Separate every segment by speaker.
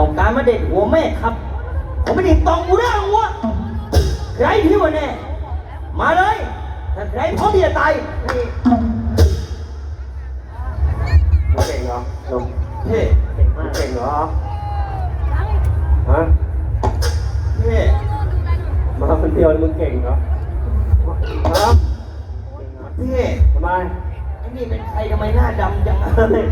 Speaker 1: ต้องการมาเด็ดหัวแม่ครับ ผมไม่ได้ตองกูได้หรอกวะใครที่ว่าแน่มาเลยถ้าใครพร้อมที่จะตายนี่
Speaker 2: มึงเก่งเหรอหนุ่ม
Speaker 1: เท่
Speaker 2: มึงเก่งเหรอฮะ
Speaker 1: เท่
Speaker 2: มาคนเดียวมึงเก่งเหรอฮะ
Speaker 1: เท่
Speaker 2: ทำไม
Speaker 1: ไอ้นี่เป็นใครทำไมหน้าดำจังเลย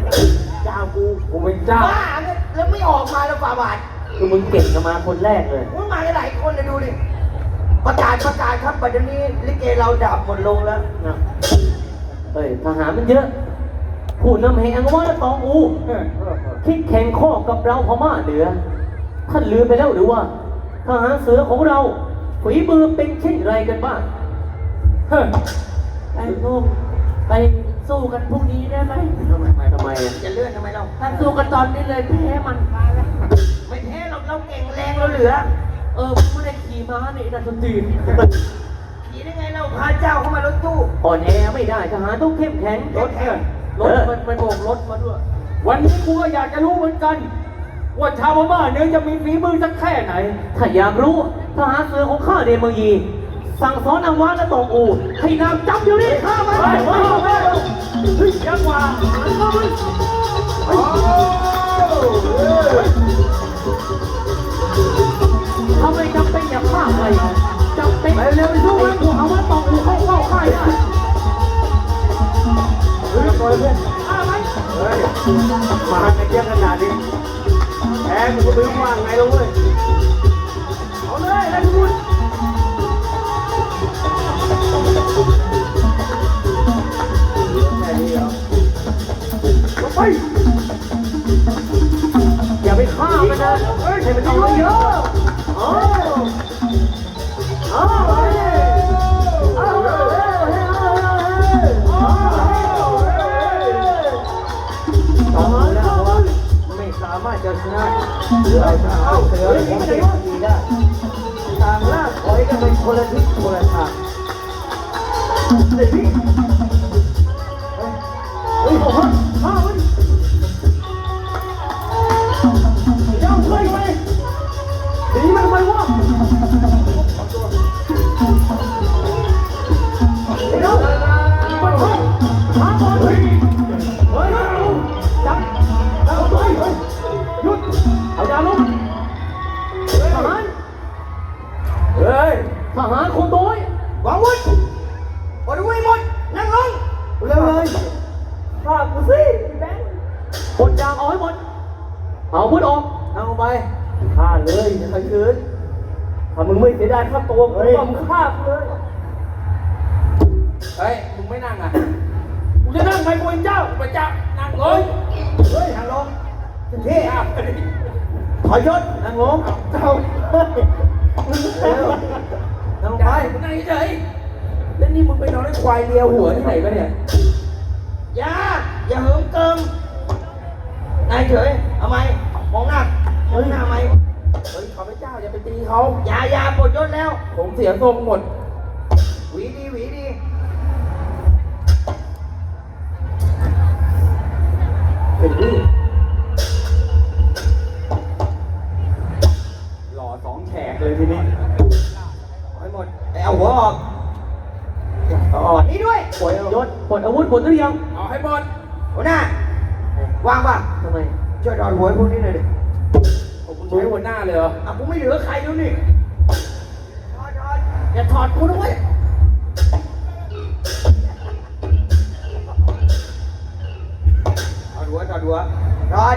Speaker 1: เจ้ากู
Speaker 2: กูเป็นเจ้า
Speaker 1: บ้าเนี่ยแล้วไม่ออกมาแล้วฝ่าบาท
Speaker 2: คือมึงเก่งกันมาคนแรกเลย
Speaker 1: มันมากันหลายคนเลยดูดิ ประกาศประกาศครับปัจจุบันนี้ลิเกเราดับหมดลงแล้ว
Speaker 2: นะเฮ้ยทหารมันเยอะ ผู้นำแห่งว่าและตองอู คิดแข่งข้อกับเราพม่าเหนือ ท่านลืมไปแล้วหรือว่า ทหารเสือของเราฝีมือเป็นเช่นไรกันบ้างเฮ้ย
Speaker 3: ไอ้ลูกไป สู้กันพรุ่งนี้ได้ไหม
Speaker 2: ทำไมทำไมอะ
Speaker 1: จะเลื่อนทำไมเรา
Speaker 3: ถ้าสู้กันตอนนี้เลยแพ้มัน
Speaker 1: ไม่แพ้เราเราเก่งแรงเราเหลือ
Speaker 3: เออไม่ได้ขี่ม้านี่นันทตีน
Speaker 1: ขี่ได้ไงเราพาเจ้าเข้ามารถตู้
Speaker 2: อ่อนแอไม่ได้ทหารต้องเข้มแข็ง
Speaker 1: รถแข่ง
Speaker 3: รถมันไปโบกรถมาด้วย
Speaker 4: วันนี้กูก็อยากจะรู้เหมือนกันว่าชาวพม่าเนี่ยจะมีฝีมือสักแค่ไหน
Speaker 2: ถ้าอยากรู้ทหารเสือของข้าเดมังยี สั่งสอนอาวาและตองอู ให้นามจำอยู่นี่ข้ามา
Speaker 4: ไปไปไปเฮ้ยยังกว่า
Speaker 2: ถ้าไม่จำเป็นอย่าฆ่าใครจำเป็นเร็วๆสู้ไอ้กูเอาว่าตองอูเข้าเข้าค่ายได้
Speaker 4: เฮ้ยปล่อยเพื่อนเฮ้ย
Speaker 2: มาในเรื่องขนาดนี้แพ้มึงก็ไม่รู้ว่าไงแล้วเว้ย
Speaker 4: เอาเลยไอ้คุณ ไป
Speaker 2: อย่าไปฆ่ามันนะให้มันเอาเยอะๆอ๋ออ๋อเฮ้ยเอาเฮ้ยเอาเฮ้ยเอาเฮ้ยเอาต่อมาแล้วว่าไม่สามารถจะชนะเสือเอาเสือของเด็กดีได้ต่างล่าถอยกันเป็นคนละทิศคนละทางเด็กพี่เฮ้ยโอ้โหข้ามันเว่าตัวผมึงฆ่า
Speaker 4: อย่า
Speaker 1: ไป
Speaker 4: ตีเขา
Speaker 1: อย่าอย่าปลดยศแล้ว
Speaker 4: ผมเสียทรงหมด
Speaker 1: หวีดีหวีดี
Speaker 2: เป็นนี่
Speaker 4: หล่อสองแฉกเลยทีนี้
Speaker 1: เอาให้หมดไปเอาหัวออกเอาออกนี่ด้วย
Speaker 2: ปลดยศปลดอาวุธปลดหรือยัง
Speaker 4: เอาให้หมด
Speaker 1: หัวหน้าวางป่ะ
Speaker 2: ทำไม
Speaker 1: ช่วยถอดหัวให้พวกนี้หน่อยดิ
Speaker 4: ผมใช้หัวหน้าเลยเหรอ
Speaker 1: อะกูไม่เหลือใครแล้วนี่ถอดถอดอย่าถอดกูด้วยถอดหัวถอดหัวถอด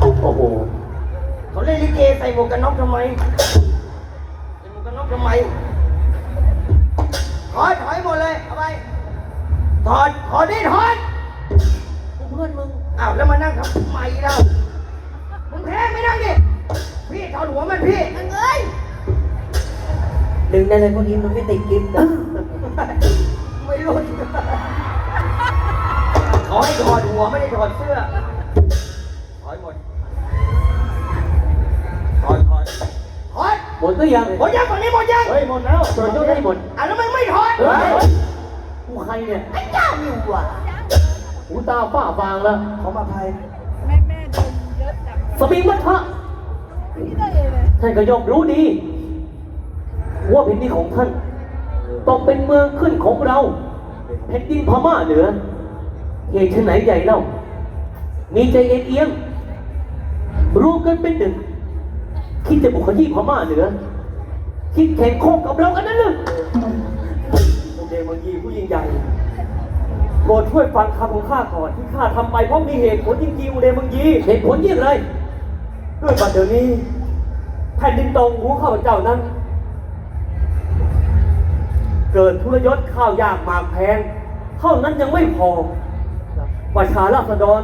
Speaker 2: โอ้โห
Speaker 1: เขาเล่นลิเกใส่หมวกกันน็อกทำไมใส่หมวกกันน็อกทำไมถอดถอยหมดเลยเอาไปถอดถอดดิถอด
Speaker 3: กูเพื่อนมึง
Speaker 1: อ้าวแล้วมานั่งทำไมเล่ามึงแพ้ไม่นั่งดิ พี่ถอดหัวมันพี่นั่งเอ้ย
Speaker 2: ดึงได้เลยพวกนี้มันไม่ติดกิฟต์นะ
Speaker 1: ไม่รู้เขาให้ถอดหัวไม่ได้ถอดเสื้อถอยหมดถอดถอดถอด
Speaker 2: หมดหรือยัง
Speaker 1: หมดยังฝั่งนี้หมดยัง
Speaker 2: เฮ้ยหมดแล้วปลดยศให้หมด
Speaker 1: อะแล้วมันไม่ถอด
Speaker 2: เฮ้ยกูใครเนี่ย
Speaker 1: ไอ้เจ้าอยู่ว่ะ
Speaker 2: ก หูตาฝ้าฟางแล้ว
Speaker 5: ขอมาภัย
Speaker 6: แม่แม่เดินเยอะจัง
Speaker 2: สมิงมัทะ
Speaker 6: พี่ได้เลย
Speaker 2: ท่านก็ย่อมรู้ดีว่าแผ่นดินของท่านต้องเป็นเมืองขึ้นของเราแผ่นดินพม่าเหนือเหตุไฉนใหญ่เล่า มีใจเอ็นเอียงรวมกันเป็นหนึ่ง คิดจะบุกขยี้พม่าเหนือ คิดแข่งข้อกับเรากันนั่นเลย
Speaker 5: องค์เดมังยีผู้ยิ่งใหญ่ โปรดช่วยฟังคำของข้าก่อนที่ข้าทำไปเพราะมีเหตุผลจริงๆองค์เดมังยี
Speaker 2: เหตุผลยี่ไร
Speaker 5: ด้วยบัดเดี๋ยวนี้แผ่นดินตรงหูข้าพเจ้านั้น เกิดทุรยศข้าวยากหมากแพงเท่านั้นยังไม่พอประชาราษฎร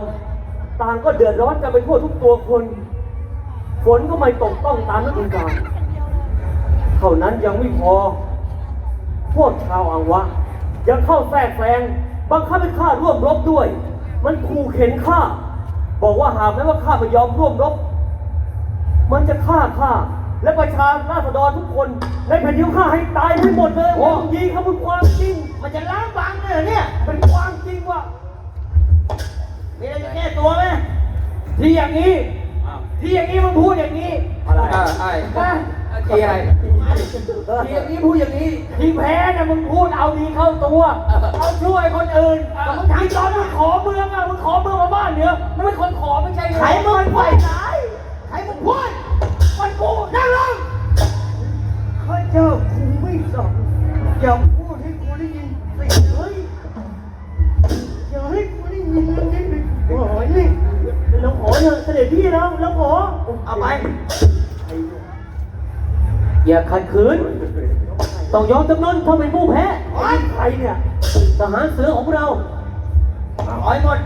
Speaker 5: ต่างก็เดือดร้อนกันไปทั่วทุกตัวคน ฝนก็ไม่ตกต้องตามฤดูกาลเท่านั้นยังไม่พอ พวกชาวอังวะ ยังเข้าแทรกแซง บังคับให้ข้าร่วมรบด้วย มันขู่เข็นข้า บอกว่าหากแม้ว่าข้าไม่ยอมร่วมรบ มันจะฆ่าข้า และประชาราษฎรทุกคนในแผ่นดินข้าให้ตายให้หมดเลยโอ้ยิงเขาเป็นความจริง มันจะล้างบางเลยเหรอเนี่ย เป็นความจริงว่ะมีอะไรจะแก้ตัวไหมที่อย่างนี้ ที่อย่างนี้มึงพูดอย่างนี้อะไร
Speaker 1: อ่าไอ้ทีอะไร ทีอย่างนี้พูดอย่างนี้
Speaker 5: ที่แพ้นะมึงพูดเอาดีเข้าตัว เอาช่วยคนอื่นมึงทำตอนมึงขอเมืองอะมึงขอเมืองมาบ้านเนื้อมึงเป็นคนขอไม่ใช่เหรอใครมึงไปไหนใครมึงพูดมันกูนั่งลงข้าเจ้ากูไม่สั่งอย่าพูดให้กูได้ยินสิเฮ้ยอย่าให้กูได้ยินนะนี่โอ้ยนี่เราขอเถอะเสด็จพี่แล้วเราขอเอาไป
Speaker 2: อย่าขัดขืน ต้องยอมจำนนถ้าเป็นผู้แพ้
Speaker 5: ใครเนี่ย
Speaker 2: ทหารเสือของเรา
Speaker 5: ถอยหมด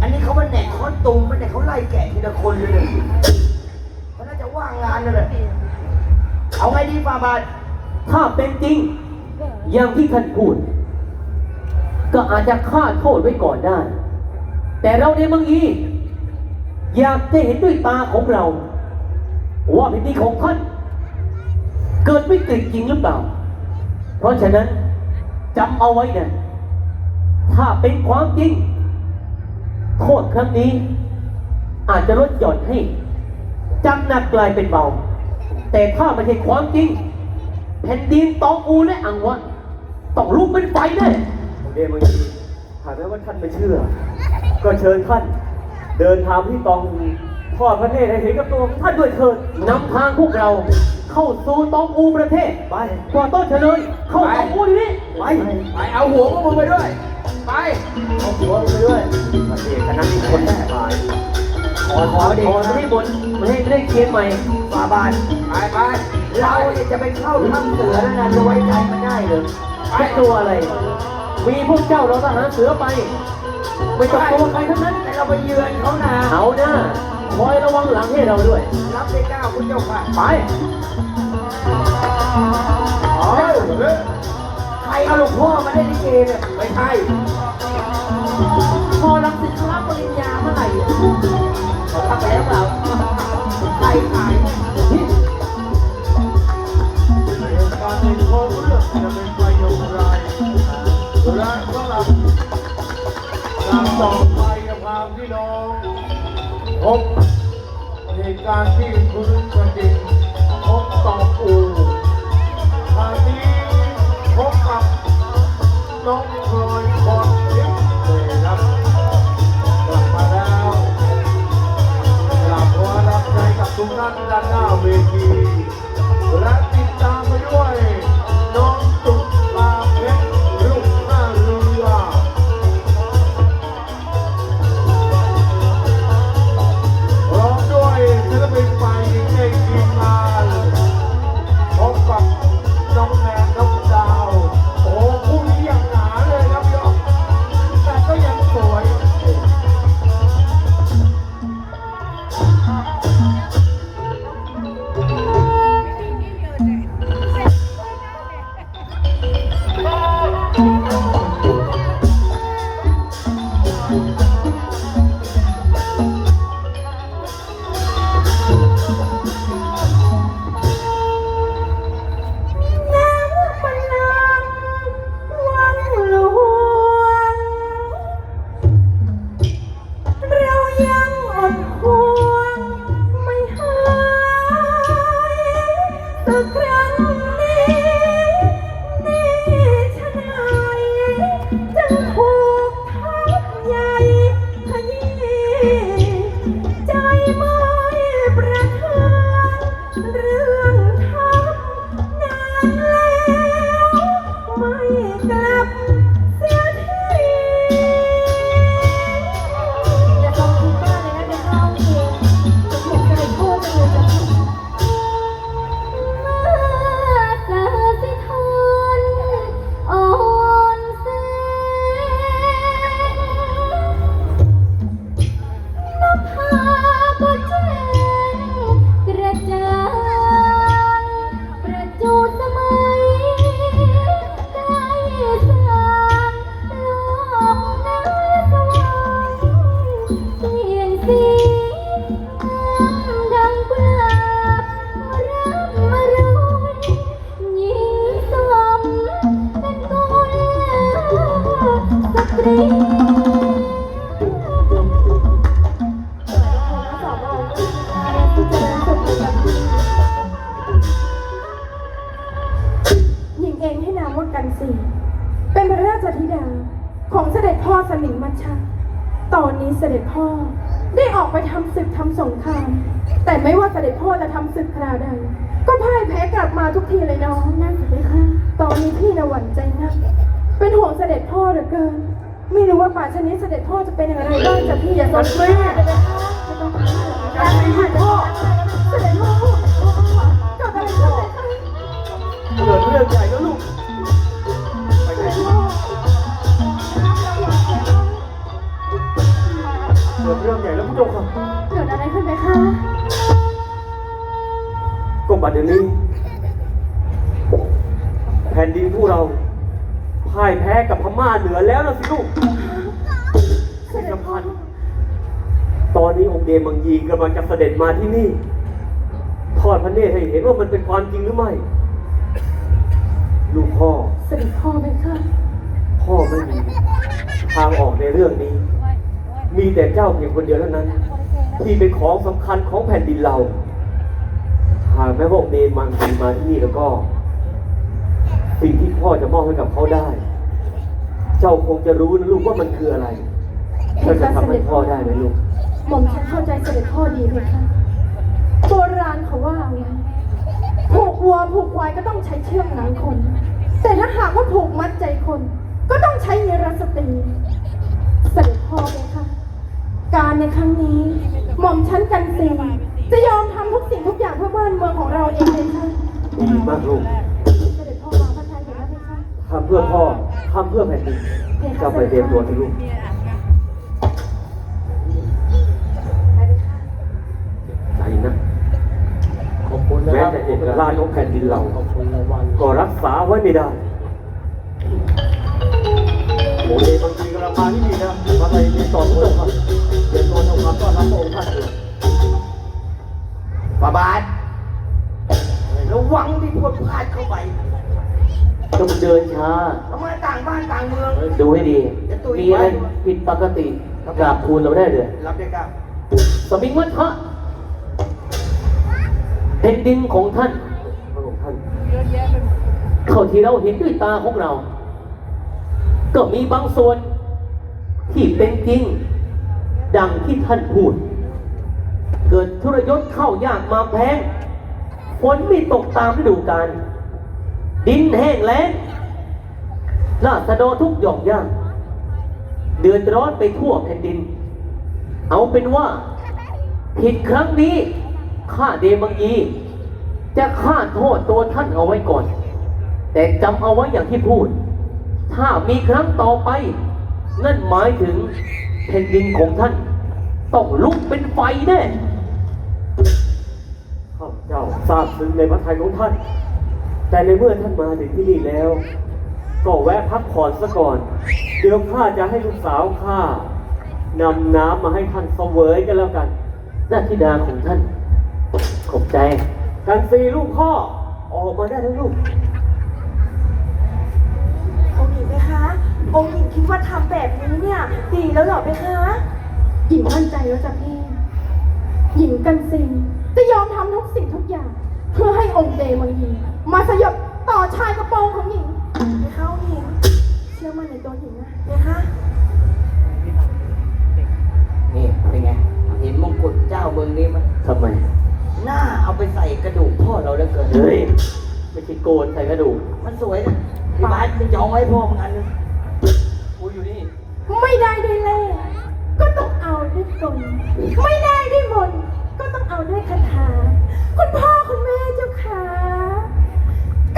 Speaker 5: อันนี้เขามันแหนกเขาตุ่มมันแหนกเขาไล่แกะทีละคนเลยเนี่ยเขาน่าจะว่างงานนั่นแหละเอาไงดีฟาบาท
Speaker 2: ถ้าเป็นจริง อย่างที่ท่านพูด ก็อาจจะฆ่าโทษไว้ก่อนได้ แต่เราในเมืองอีอยากจะเห็นด้วยตาของเรา ว่าแผ่นดินของท่านเกิดวิกฤตจริงหรือเปล่า เพราะฉะนั้นจำเอาไว้นะถ้าเป็นความจริง โทษครั้งนี้ อาจจะลดหย่อนให้จำหนักกลายเป็นเบา แต่ถ้าไม่ใช่ความจริง แผ่นดินตองอูและอังวะต้องลุกเป็นไฟแน่
Speaker 5: เดมังยีหากแม้ว่าท่านไม่เชื่อ ก็เชิญท่าน เดินทางที่ตองอู ทอดพระเนตรให้เห็นกับตัวของท่านด้วยเถิด
Speaker 2: นำทางพวกเราเข้าสู่ตองอูประเทศ
Speaker 5: ไป
Speaker 2: กว่าต้นเฉลยเข้าตองอูทีนี้
Speaker 5: ไป
Speaker 1: ไปเอาหัวพวกมึงไปด้วย ไป
Speaker 5: เอาหัวลงไปด้วยประเทศคณะนี้คนแน่ตายขอขอเด็ก
Speaker 2: ขอให้บนไม่ให้ได้เคียนใหม่
Speaker 5: ฟาบาท
Speaker 1: ไปไป
Speaker 5: เราเนี่ยจะไปเข้าถ้ำเสือแล้วนะจะไว้ใจมันได้เลย
Speaker 2: ไม่กลัวอะไรมีพวกเจ้าเราทหารเสือไปไม่ต้องกลัวใครทั้งนั้น
Speaker 5: แต่เราไปเยือนเขานะ
Speaker 2: เอาหน้า คอยระวังหลังให้เราด้วย
Speaker 5: รับได้เก้าคุณเจ้าค่ะ
Speaker 2: ไป
Speaker 5: ใครเอาหลวงพ่อมาได้ลิเกเนี่ย
Speaker 1: ไม่ใช่
Speaker 7: พอรังสิตเขารับปริญญาเมื่อไหร่
Speaker 5: เขาทำไปแล้วเปล่าใครขาย
Speaker 8: การเป็นคนเลือกจะเป็นไปอย่างไรและสำหรับการต่อไปกับพาพี่น้อง พบเหตุการณ์ที่พื้นแผ่นดินพบต่อบอูคราวนี้พบกับน้องพลอยพรทิพย์เลยครับกลับมาแล้วกลับหัวรับใจกับทุกท่านด้านหน้าเวทีและติดตามไปด้วย
Speaker 9: จพ่อสมิงมัชชาตอนนี้เสด็จพ่อได้ออกไปทำศึกทำสงคราม แต่ไม่ว่าเสด็จพ่อจะทำศึกคราวใดก็พ่ายแพ้กลับมาทุกทีเลยน้องนั่นสิไหมคะตอนนี้พี่นะหวั่นใจนักเป็นห่วงเสด็จพ่อเหลือเกิน ไม่รู้ว่าป่าชนี้เสด็จพ่อจะเป็นอย่างไรบ้างจะพี่อย่าสนใจเลยนะคะไม่ต้องคิดเลยการมีพ่อเสด็จพ่อเกิดอะไรขึ้นเลยคะ
Speaker 5: เกิดเรื่องใหญ่แล้วลูก กิดเรื่องใหญ่แล้วผู้ชมครับ
Speaker 9: เกิดอะไรขึ้นไหมคะ
Speaker 5: ก็บัดเดี๋ยวนี้ แผ่นดินพวกเราพ่ายแพ้กับพม่าเหนือแล้วนะสิลูกที่สำคัญตอนนี้องค์เดมังยีกำลังจะเสด็จมาที่นี่ทอดพระเนตรให้เห็นว่ามันเป็นความจริงหรือไม่ ลูกพ่อ
Speaker 9: เสด็จพ่อไหมคะ
Speaker 5: พ่อไม่มีทางออกในเรื่องนี้ มีแต่เจ้าเพียงคนเดียวเท่านั้น ที่เป็นของสำคัญของแผ่นดินเรา หากแม้ว่าองค์เดมังยีมาที่นี่แล้วก็ สิ่งที่พ่อจะมอบให้กับเขาได้ เจ้าคงจะรู้นะลูกว่ามันคืออะไรเจ้าจะทำให้พ่อได้ไหมลูก
Speaker 9: หม่อมฉันเข้าใจเสด็จพ่อดีไหมคะโบราณเขาว่าไงผูกวัวผูกควายก็ต้องใช้เชือกหนังคน แต่ถ้าหากว่าผูกมัดใจคน ก็ต้องใช้เนรสตรีเสด็จพ่อไหมคะ การในครั้งนี้ หม่อมฉันกันซีจะยอมทำทุกสิ่งทุกอย่างเพื่อบ้านเมืองของเราเองเลยค่ะ
Speaker 5: ดีมากลูก
Speaker 9: เสด็จพ่อมาพระทัยเห็นแล้วไหมคะ
Speaker 5: ทำเพื่อพ่อทำเพื่อแผ่นดินเจ้าไปเตรียมตัวเถอะลูก
Speaker 9: ไปเลยค่ะ
Speaker 5: ใจนะ
Speaker 8: ขอบคุณนะ
Speaker 5: แม้
Speaker 8: ครับ
Speaker 5: แต่เอกราชของแผ่นดินเรา
Speaker 8: ขอบคุณรางวัล
Speaker 5: ก็รักษาไว้ไม่ได้ โอเลบางทีกำลังมาที่นี่นะมาไปในตอนผู้ชมครับเดี๋ยวตัวทำความต้อนรับพระองค์ท่านเลย
Speaker 7: บาบาทระวังที่พวดพลาดเข้าไป
Speaker 2: ต้องเดินช้า
Speaker 7: ทำไมต่างบ้านต่างเมือง
Speaker 2: ดูให้ดี
Speaker 7: จะตุย
Speaker 2: มีอะไร
Speaker 7: ไว้
Speaker 2: ผิดปกติกราบทูลเราได้เลย
Speaker 7: รับได้ก้าว
Speaker 2: สมิงวัฒนะแผ่นดินของท่าน
Speaker 5: พระองค์ท่าน
Speaker 6: เยอะแยะไปหมด
Speaker 2: เท่าที่เราเห็นด้วยตาของเรา ก็มีบางส่วน ที่เป็นจริง ดังที่ท่านพูด เกิดทุรยศเข้ายากมาแพงฝนไม่ตกตามฤดูกาลดินแห้งแล้งราษฎรทุกหย่อมย่างเดือดร้อนไปทั่วแผ่นดิน เอาเป็นว่า ผิดครั้งนี้ ข้าเดมังยี จะฆ่าโทษตัวท่านเอาไว้ก่อน แต่จำเอาไว้อย่างที่พูด ถ้ามีครั้งต่อไป นั่นหมายถึงแผ่นดินของท่าน ต้องลุกเป็นไฟแน่
Speaker 5: ข้าพเจ้าทราบซึ้งในพระทัยของท่าน แต่ในเมื่อท่านมาถึงที่นี่แล้ว ก็แวะพักผ่อนซะก่อน เดี๋ยวข้าจะให้ลูกสาวข้านำน้ำมาให้ท่านเสวยกันแล้วกัน
Speaker 2: หน้าธิดาของท่าน ขอบใจ
Speaker 5: กันซีลูกพ่อออกมาได้แล้วลูก
Speaker 10: องค์หญิงคิดว่าทำแบบนี้เนี่ยดีแล้วเหรอไหมคะ
Speaker 9: หญิงมั่นใจแล้วจ้ะพี่ หญิงกันซิงจะยอมทำทุกสิ่งทุกอย่าง เพื่อให้องค์เดมังยีมาสยบต่อชายกระโปรงของหญิง
Speaker 10: ไหมคะองค์หญิง
Speaker 9: เชื่อมั่นในตัวหญิงนะ
Speaker 10: ไหมคะ
Speaker 7: นี่เป็นไง เห็นมงกุฎเจ้าเมืองนี้ไหม
Speaker 2: ทำไม
Speaker 7: หน้าเอาไปใส่กระดูกพ่อเราแล้วเกิน
Speaker 2: เฮ้ย ไม่ใช่โกนใส่กระดูก
Speaker 7: มันสวยนะพี่บาสไปจองไว้พ่อมึงอันนึง
Speaker 2: กูอยู่นี่
Speaker 9: ไม่ได้ด้วยเล่ห์ก็ต้องเอาด้วยกลไม่ได้ด้วยมนต์ก็ต้องเอาด้วยคาถา คุณพ่อคุณแม่เจ้าค่ะ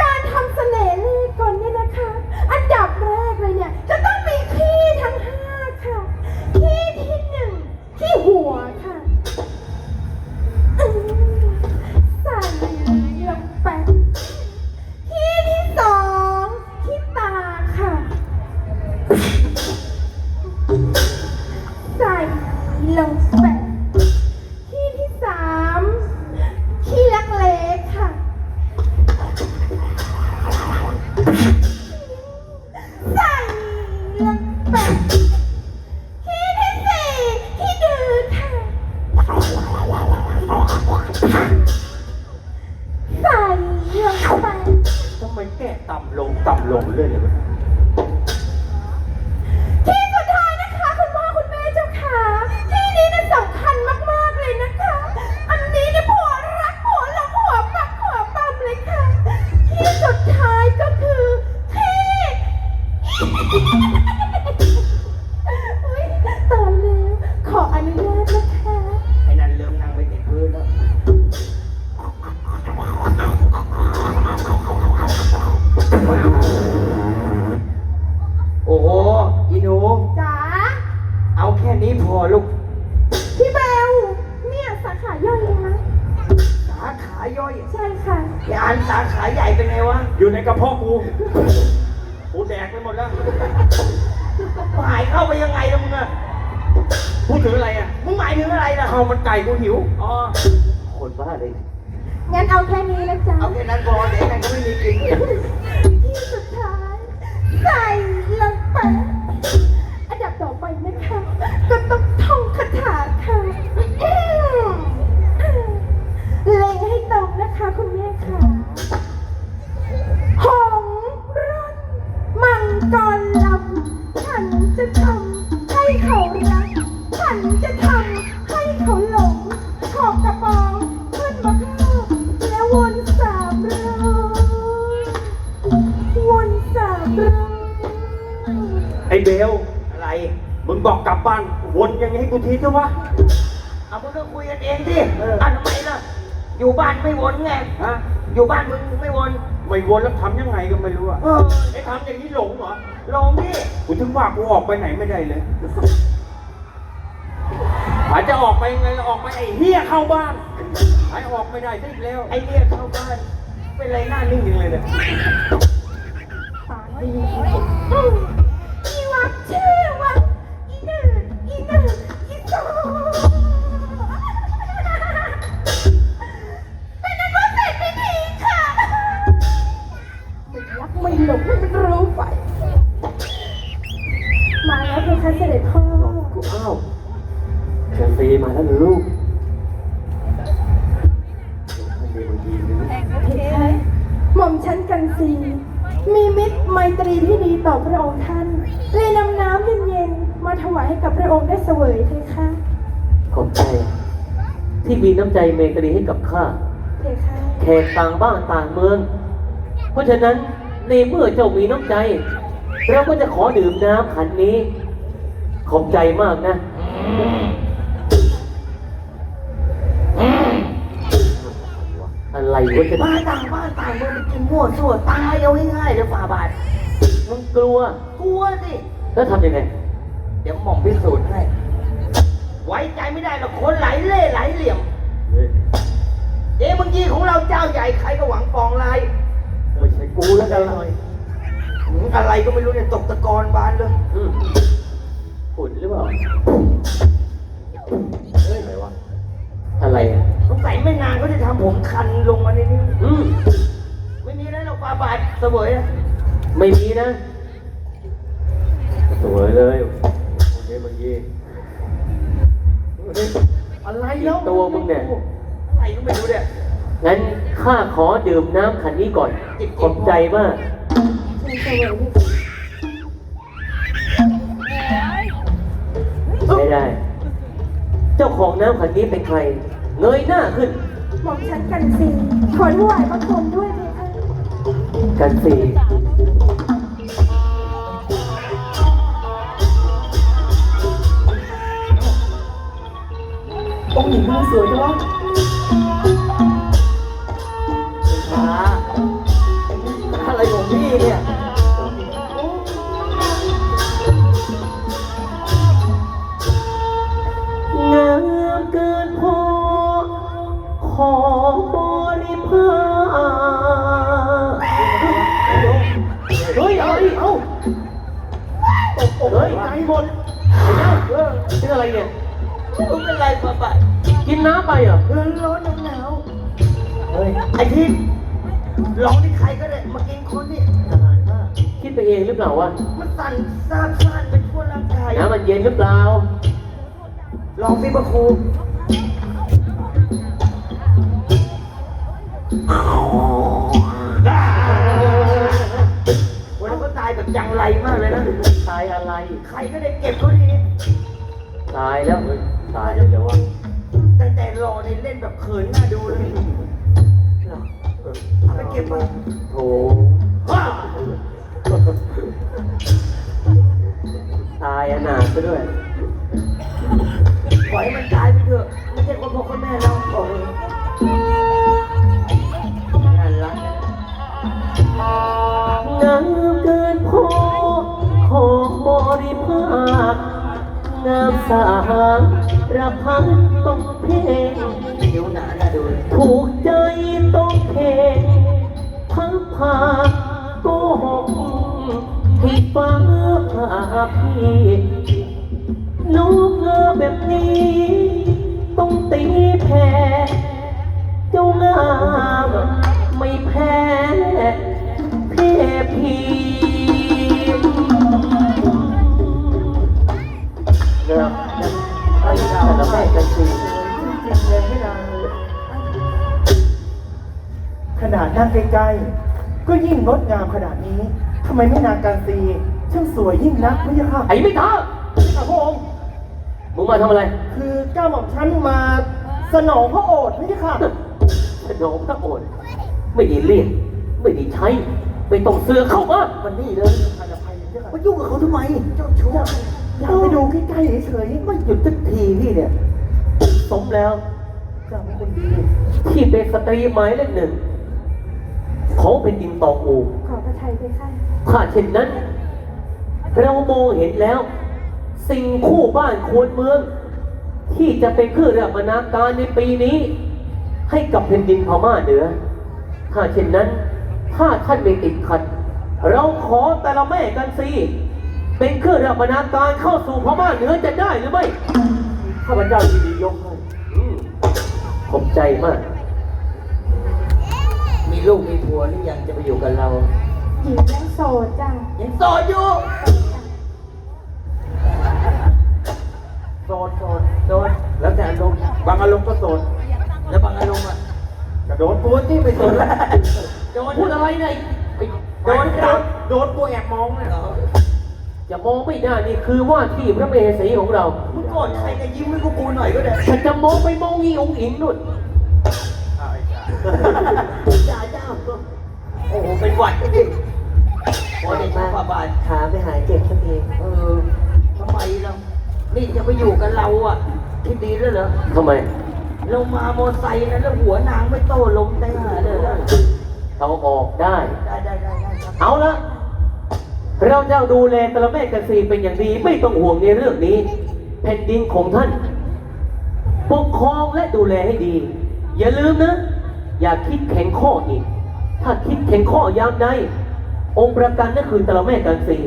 Speaker 9: การทำเสน่ห์เล่ห์กลเนี่ยนะคะ อันดับแรกเลยเนี่ย จะต้องมีที่ทั้งห้าค่ะ ที่ที่
Speaker 1: หนึ่ง
Speaker 9: ที่หัว
Speaker 5: ให้กูทีเถอะวะ
Speaker 1: เอามึงก็คุยกันเองดิอะทำไมล่ะ อยู่บ้านไม่วนไง
Speaker 5: ฮะ
Speaker 1: อยู่บ้านมึงไม่วน
Speaker 5: ไม่วนแล้วทำยังไงก็ไม่รู้อะ
Speaker 1: เออ
Speaker 5: ไอ้ทำอย่างนี้หลงเหรอ
Speaker 1: ลองดิ
Speaker 5: กูถึงว่ากูออกไปไหนไม่ได้เลยอาจจะออกไปไงออกไปไอ้เฮียเข้าบ้านหายออกไม่ได้ซะอีกแล้ว
Speaker 1: ไอเรียกเข้าบ้าน เป็นไรหน้านิ่งจังเลยเนี่ย
Speaker 9: อี ใจ
Speaker 2: เม
Speaker 9: ตรีให้กับ
Speaker 2: ข้า
Speaker 9: เพคะ
Speaker 2: แขกต่างบ้านต่างเมือง เพราะฉะนั้นในเมื่อเจ้ามีน้ำใจ เราก็จะขอดื่มน้ำขันนี้ ขอบใจมากนะ อะไรวะจะ
Speaker 1: บ้านต่างบ้านต่างเมืองมันกินมั่วซั่วตายเอาง่ายๆเลยฝ่าบาท
Speaker 2: มึงกลัว
Speaker 1: กลัวสิ
Speaker 2: แล้วทำยังไง
Speaker 1: เดี๋ยวหม่อมพิสูจน์ให้ ไว้ใจไม่ได้หรอกคนไหลเล่ไหลเหลี่ยม เอ๊ะเมื่อกี้ของเราเจ้าใหญ่ใครก็หวังปองลาย
Speaker 2: ไม่ใช่กูแล้วกันเลย
Speaker 1: หืมอะไรก็ไม่รู้เนี่ยตกตะกอนบานเลย
Speaker 2: อืมฝุ่นหรือเปล่าเฮ้ยอะไรวะอะไรอะ
Speaker 1: สงสัยไม่นานก็จะทำผมคันลงมาในนี้
Speaker 2: อืม
Speaker 1: ไม่มีแล้วหรอกฝ่าบาทเสวยอะ
Speaker 2: ไม่มีนะสวยเลยโอเคเมื่อกี้
Speaker 1: อะไรแล้ว
Speaker 2: ตัวมึงเนี่ย
Speaker 1: อะไรก็ไม่รู้เนี่ย
Speaker 2: งั้นข้าขอดื่มน้ำขันนี้ก่อน ขอบใจมาก
Speaker 9: เชิญเสวยเพคะ
Speaker 2: ไม่ได้ เจ้าของน้ำขันนี้เป็นใคร เงยหน้าขึ้น
Speaker 9: หม่อมฉันกันซีขอถวายพระคมด้วยเพคะ
Speaker 2: กันสี
Speaker 1: องค์หญิงดูสวยจังวะช้าอะไรของพี่เนี่ย
Speaker 2: งามเกินพอ ขอบริพาเฮ้ย เอาดิเอาเฮ้ยใจหมดไอ้เน่าเออเป็นอะไรเนี่ย
Speaker 1: มึงเป็นไรฝ่าบาท
Speaker 2: กินน้ำไปเหรอ
Speaker 1: ร้อนร้อนหนาว
Speaker 2: เฮ้ย
Speaker 1: ๆไอ้ทิศลองที่ใครก็ได้มากินคนนี่
Speaker 2: คิดไปเองหรือเปล่าวะ
Speaker 1: มันสั่นซาบซ่านไปทั่วร่างกาย
Speaker 2: น้ำมันเย็นหรือเปล่า
Speaker 1: ลองสิพระครูวันนั้นก็ตายแบบจังไรมากเลยนะ
Speaker 2: ตายอะไร
Speaker 1: ใครก็ได้เก็บเขาดี
Speaker 2: ตายแล้วเฮ้ย ตายแล้วเดี๋ยววะ
Speaker 1: แต่แต่รอในเล่นแบบเขินน่าดูเลยเอาไปเก็บมา
Speaker 2: โถ
Speaker 1: ว้า
Speaker 2: ตายอนาถซะด้วย
Speaker 1: ปล่อยให้มันตายไปเถอะไม่ใช่คนพ่อคนแม่เราโอ้ยนั่นละ
Speaker 2: งามเกินพอขอบริภาค งามสาหาระพันต้องเพลง
Speaker 1: ผิวหนาน่าดู
Speaker 2: ถูกใจต้องเพลงทั้งพาโกหกที่ฟ้าผ่าพี่
Speaker 7: ยยิ่งนักไม่ใช่ค่ะ
Speaker 2: ไอ้ไม่ท้า
Speaker 7: พระองค์
Speaker 2: มึงมาทำอะไร
Speaker 7: คือเจ้าหม่อมฉันมาสนองพระโอษฐ์ไม่ใช่ค่ะ
Speaker 2: สนองพระโอษฐ์ไม่ได้เรียกไม่ได้ใช้ไม่ต้องเสือกเข้ามา
Speaker 7: วันนี้เลยพานภัยใช่ค่ะมายุ่งกับเขาทำไม เจ้าชู้อยากไปดูใกล้ๆเฉยๆไม่หยุดสักทีพี่เนี่ย
Speaker 2: สมแล้ว
Speaker 7: เจ้าเป็นคนดี
Speaker 2: ที่เป็นสตรีหมายเลขหนึ่งของเป็นดินตองอู
Speaker 9: ขอพระทัยด้วยค่ะ
Speaker 2: ถ้าเช่นนั้น เรามองเห็นแล้ว สิ่งคู่บ้านควรเมือง ที่จะเป็นเครื่องระบรรณาการในปีนี้ ให้กับแผ่นดินพม่าเหนือ ถ้าเช่นนั้น ถ้าท่านไม่ติดขัด เราขอแต่ละแม่กันสิเป็นเครื่องระบรรณาการเข้าสู่พม่าเหนือจะได้หรือไม่
Speaker 5: ข้าพเจ้ายินดียกให้
Speaker 2: อืมขอบใจมาก
Speaker 1: มีลูกมีผัวหรือยังจะไปอยู่กับเรา
Speaker 9: หญิงยังโสดจ้ะ
Speaker 1: ยังโสดอยู่
Speaker 5: โสดโสดโสดแล้วแต่อารมณ์บางอารมณ์ก็โสด
Speaker 1: แล้วบางอารมณ์อะ
Speaker 5: กระโดดตัวที่ไม่โสดแล้ว
Speaker 1: โดน
Speaker 2: พูดอะไรเนี่ยไอ้
Speaker 5: โดนโดนโดนตัวแอบมองเนี่ย
Speaker 2: อย่ามองไม่ได้นี่คือว่าที่พระเมเหสีของเรา
Speaker 1: มึงโกรธใครก็ยิ้มให้กูกูหน่อยก็ได้
Speaker 2: ฉันจะมองไปมองอีองอิงนู่น
Speaker 1: จ่าเจ้าโอ้โหเป็นหวัดดิพอได้ชาฝ่าบาท
Speaker 7: ขาไปหายเจ็บสักที
Speaker 1: เออทำไมเรา นี่จะไปอยู่กับเราอะคิดดีแล้วเหรอ
Speaker 2: ทำไม
Speaker 1: เรามาโมอไซค์นะแล้วหัวนางไม่โตลงได้เลยได้
Speaker 2: เอาออกได้
Speaker 1: ได้ได้ได้ครับ
Speaker 2: เอาละ เราจะดูแลตระแม่กันซีเป็นอย่างดี ไม่ต้องห่วงในเรื่องนี้ แผ่นดินของท่าน ปกครองและดูแลให้ดี อย่าลืมนะ อย่าคิดแข็งข้ออีก ถ้าคิดแข็งข้อยามใดองค์ประกันนั่นคือตระแม่กันซี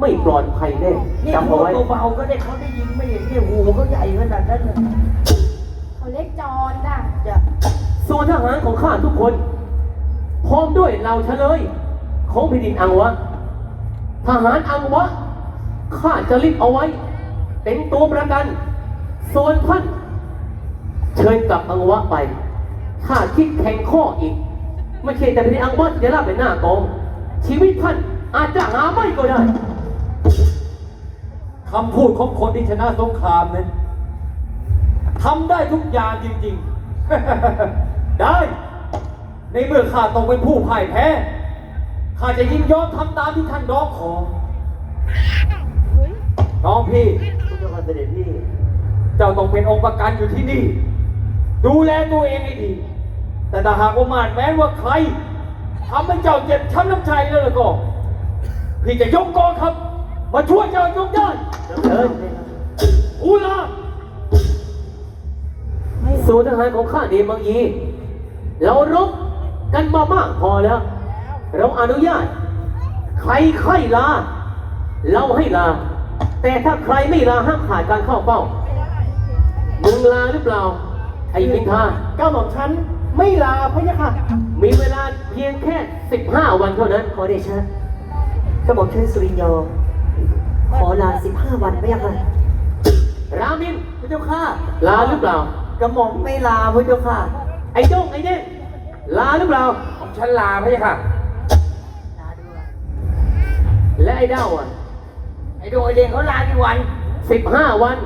Speaker 2: ไม่ปลอดภัยแน่
Speaker 1: นี่
Speaker 2: จำ
Speaker 1: พู
Speaker 2: เอา
Speaker 1: ด
Speaker 2: ไว้
Speaker 1: เบาๆก็ได้เขาได้ยินไม่เห็นเนี่ยหูเขาใหญ่ขนาดนั้นเลย
Speaker 9: เขาเรียกจอนจ้ะ
Speaker 1: จะ
Speaker 2: ส่วนทหารของข้าทุกคน พร้อมด้วยเหล่าเฉลย ของแผ่นดินอังวะ ทหารอังวะ ข้าจะรีบเอาไว้ เป็นตัวประกัน ส่วนท่านเชิญกลับอังวะไป ถ้าคิดแข่งข้ออีก ไม่ใช่แต่แผ่นดินอังวะที่จะลาบเป็นหน้ากอง ชีวิตท่านอาจจะหาไม่ก็ได้
Speaker 5: คำพูดของคนที่ชนะสงครามนั้นทำได้ทุกอย่างจริง ๆ ได้ ในเมื่อข้าต้องเป็นผู้พ่ายแพ้ ข้าจะยินยอมทำตามที่ท่านร้องขอ น้องพี่ คุณเจ้าค่ะเสด็จพี่ เจ้าต้องเป็นองค์ประกันอยู่ที่นี่ ดูแลตัวเองให้ดี แต่ถ้าหากว่ามาดแม้นว่าใครทำให้เจ้าเจ็บช้ำน้ำใจแล้วล่ะก็ พี่จะยกกองครับ มาช่วยเจ้ายกได้เชิญอุลา
Speaker 2: ส่วนทหารของข้าเดมังยีเรารบกันมามากพอแล้ว เราอนุญาต ใครใครลา เราให้ลา แต่ถ้าใครไม่ลาห้ามขาดการเข้าเป้า มึงลาหรือเปล่า ไอ้มินทา
Speaker 7: เก้าหม่อมฉันไม่ลาพระยะค่ะ
Speaker 2: มีเวลาเพียงแค่ 15 วันเท่านั้น
Speaker 7: ขอเดชะกระหม่อมฉันสุริยอ ขอลาสิบห้าวันพระยะค่ะ
Speaker 2: รามิน
Speaker 7: พระเจ้าค่ะ
Speaker 2: ลาหรือเปล่า
Speaker 7: กระหม่อมไม่ลาพระเจ้าค่ะ
Speaker 2: ไอ้โจ้งไอ้เด้งลาหรือเปล่า
Speaker 5: ฉันลาพะยะค่ะ
Speaker 2: และไอ้เด้าอะ
Speaker 1: ไอ้ดวงไอ้เด่งเขาลากี่วัน
Speaker 2: 15วัน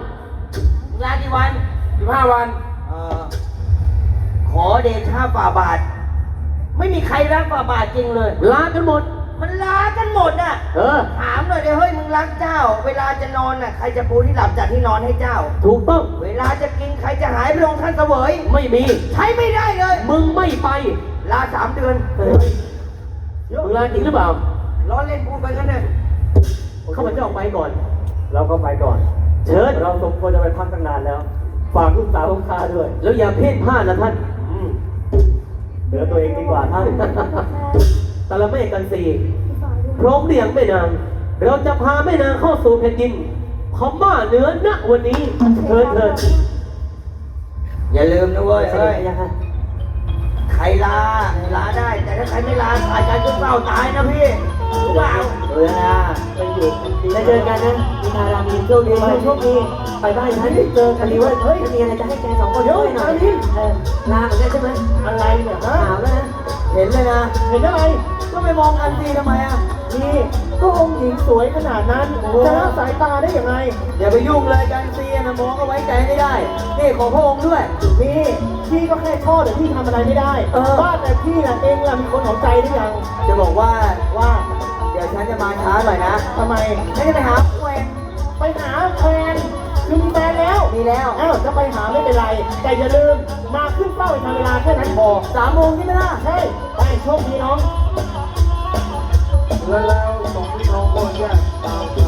Speaker 1: ลากี่วัน
Speaker 5: สิบห้าวัน
Speaker 1: เอ่อขอเดชะฝ่าบาท ไม่มีใครรักฝ่าบาทจริงเลย
Speaker 2: ลากันหมด
Speaker 1: มันลากันหมดน่ะ
Speaker 2: เออ
Speaker 1: ถามหน่อยเลยเฮ้ยมึงรักเจ้า เวลาจะนอนน่ะใครจะปูที่หลับจัดที่นอนให้เจ้า
Speaker 2: ถูกต้อง
Speaker 1: เวลาจะกินใครจะหายไปลงท่านเสวย
Speaker 2: ไม่มี
Speaker 1: ใช้ไม่ได้เลย
Speaker 2: มึงไม่ไป
Speaker 1: ลาสามเดือน
Speaker 2: มึงลาจริงหรือเปล่า
Speaker 1: ล้อเล่นพูดไปกันเนี่ย
Speaker 2: ข้าพเจ้าไปก่อน
Speaker 5: เราก็ไปก่อน
Speaker 2: ฉเชิญ
Speaker 5: เราสมควรจะไปพักตั้งนานแล้ว ฝากลูกสาวของข้าด้วย
Speaker 2: แล้วอย่าเพ่นพลาดนะท่าน
Speaker 5: อืมเหลือตัวเองดีกว่าท่าน
Speaker 2: ตะละเมฆกันสีพร้อมเรียงแม่นาง เราจะพาแม่นางเข้าสู่แผ่นดินพม่าเหนือณวันนี้เชิญเถิด
Speaker 1: อย่าลืมนะเว้ย
Speaker 5: ใช่
Speaker 1: เอ้ย
Speaker 5: ยังไง
Speaker 1: ใครลาลาได้ แต่ถ้าใครไม่ลาอาจารย์ก็เฝ้าตายนะพี่รู้เปล่า
Speaker 5: เออนะไปอยู่แล้วเจอกันนะมีทารามีโชคดีไหมโชคดีไปบ้านฉันเจอกันดีเว้ยเฮ้ยมีอะไรจะให้แกสองคนช่วยหน่อยเออลาเหมือนกันใช่ไหม
Speaker 7: อะไรเนี่ยฮะ
Speaker 5: หนาวแล้วนะเห็นเลยนะ
Speaker 7: เห็นอะไร
Speaker 5: ก็ไปมองกันดีทำไมอะ
Speaker 7: นี่ก็องค์หญิงสวยขนาดนั้น จะละสายตาได้ยังไง
Speaker 5: อย่าไปยุ่งเลยกันซีนะมองก็ไว้ใจไม่ได้ นี่ของพระองค์ด้วย
Speaker 7: นี่พี่ก็แค่ชอบแต่พี่ทำอะไรไม่ได้
Speaker 5: เออ
Speaker 7: ว่าแต่พี่น่ะเองล่ะมีคนของใจหรือยัง
Speaker 5: จะบอกว่า
Speaker 7: ว่า
Speaker 5: เดี๋ยวฉันจะมาช้าหน่อยนะ
Speaker 7: ทำไม
Speaker 5: ฉันจะไปหาแฟน
Speaker 7: ไปหาแฟนคือมีแฟนแล้ว
Speaker 5: มีแล้ว
Speaker 7: อ้าวจะไปหาไม่เป็นไร แต่อย่าลืมมาขึ้นเป้าในทางเวลาแค่นั้นพอ
Speaker 5: สามโมงใช่ไหมล่ะ
Speaker 7: ใช่ไปโชคดีน้อง
Speaker 8: และแล้วสองพี่น้องก็แยกตามกัน